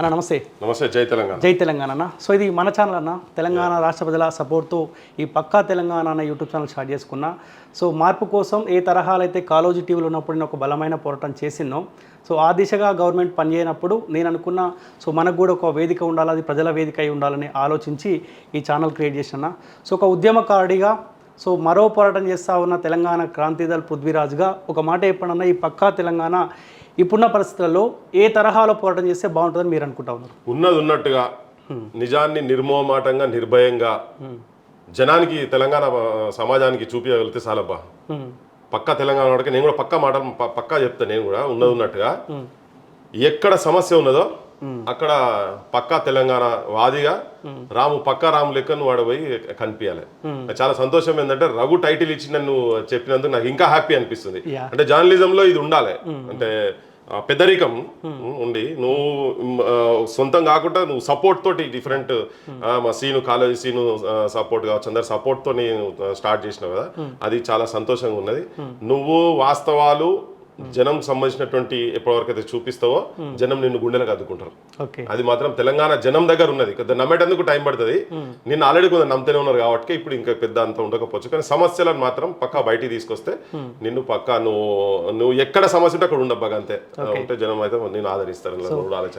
అన్న నమస్తే. నమస్తే జై తెలంగాణ. జై తెలంగాణ అన్న. సో ఇది మన ఛానల్ అన్న. తెలంగాణ రాష్ట్ర ప్రజల సపోర్ట్తో ఈ పక్కా తెలంగాణ అన్న యూట్యూబ్ ఛానల్ స్టార్ట్ చేసుకున్నా. సో మార్పు కోసం ఏ తరహాలు అయితే కాలోజీ టీవీలో ఉన్నప్పుడు నేను ఒక బలమైన పోరాటం చేసినో సో ఆ దిశగా గవర్నమెంట్ పనిచేయనప్పుడు నేను అనుకున్న సో మనకు కూడా ఒక వేదిక ఉండాలి అది ప్రజల వేదిక అయి ఉండాలని ఆలోచించి ఈ ఛానల్ క్రియేట్ చేసిన సో ఒక ఉద్యమకారుడిగా సో మరో పోరాటం చేస్తా ఉన్న తెలంగాణ క్రాంతిదల్ పృథ్వీరాజ్గా ఒక మాట చెప్పండి ఈ పక్కా తెలంగాణ ఇప్పుడున్న పరిస్థితుల్లో ఏ తరహాలో పోరాటం చేస్తే బాగుంటుందని మీరు అనుకుంటా ఉన్నారు? ఉన్నది ఉన్నట్టుగా నిజాన్ని నిర్మోమాటంగా నిర్భయంగా జనానికి తెలంగాణ సమాజానికి చూపించగలిగితే చాలబ్బా. హ్మ్. పక్కా తెలంగాణ వాడికి నేను కూడా పక్కా మాట పక్కా చెప్తా నేను కూడా ఉన్నది ఉన్నట్టుగా. ఎక్కడ సమస్య ఉన్నదో అక్కడ పక్కా తెలంగాణ వాదిగా రాము పక్కా రాము లెక్క నువ్వు వాడు పోయి కనిపించాలి చాలా సంతోషం ఏంటంటే రఘు టైటిల్ ఇచ్చి నన్ను చెప్పినందుకు నాకు ఇంకా హ్యాపీ అనిపిస్తుంది. అంటే జర్నలిజంలో ఇది ఉండాలి. అంటే ఆ, పెద్దరికం ఉండి నువ్వు సొంతం కాకుండా నువ్వు సపోర్ట్ తోటి డిఫరెంట్ మా సీను కాలేజీ సీను సపోర్ట్ కావచ్చు అందరు సపోర్ట్తో నేను స్టార్ట్ చేసినావు కదా. అది చాలా సంతోషంగా ఉన్నది. నువ్వు వాస్తవాలు జనం సంబంధించినటువంటి ఎప్పటివరకు అయితే చూపిస్తావో జనం నిన్ను గుండెలకు అద్దుకుంటారు. అది మాత్రం తెలంగాణ జనం దగ్గర ఉన్నది. నమ్మేటందుకు టైం పడుతుంది. నిన్న ఆల్రెడీ కొంచెం నమ్ముతూనే ఉన్నారు కాబట్టి ఇప్పుడు ఇంకా పెద్ద అంత ఉండకపోవచ్చు. కానీ సమస్యలను మాత్రం పక్కా బయటికి తీసుకొస్తే నిన్ను పక్కా నువ్వు నువ్వు ఎక్కడ సమస్య ఉంటే అక్కడ ఉండబ్బా అంతే. ఉంటే జనం అయితే నేను ఆదరిస్తారు. ఆలోచన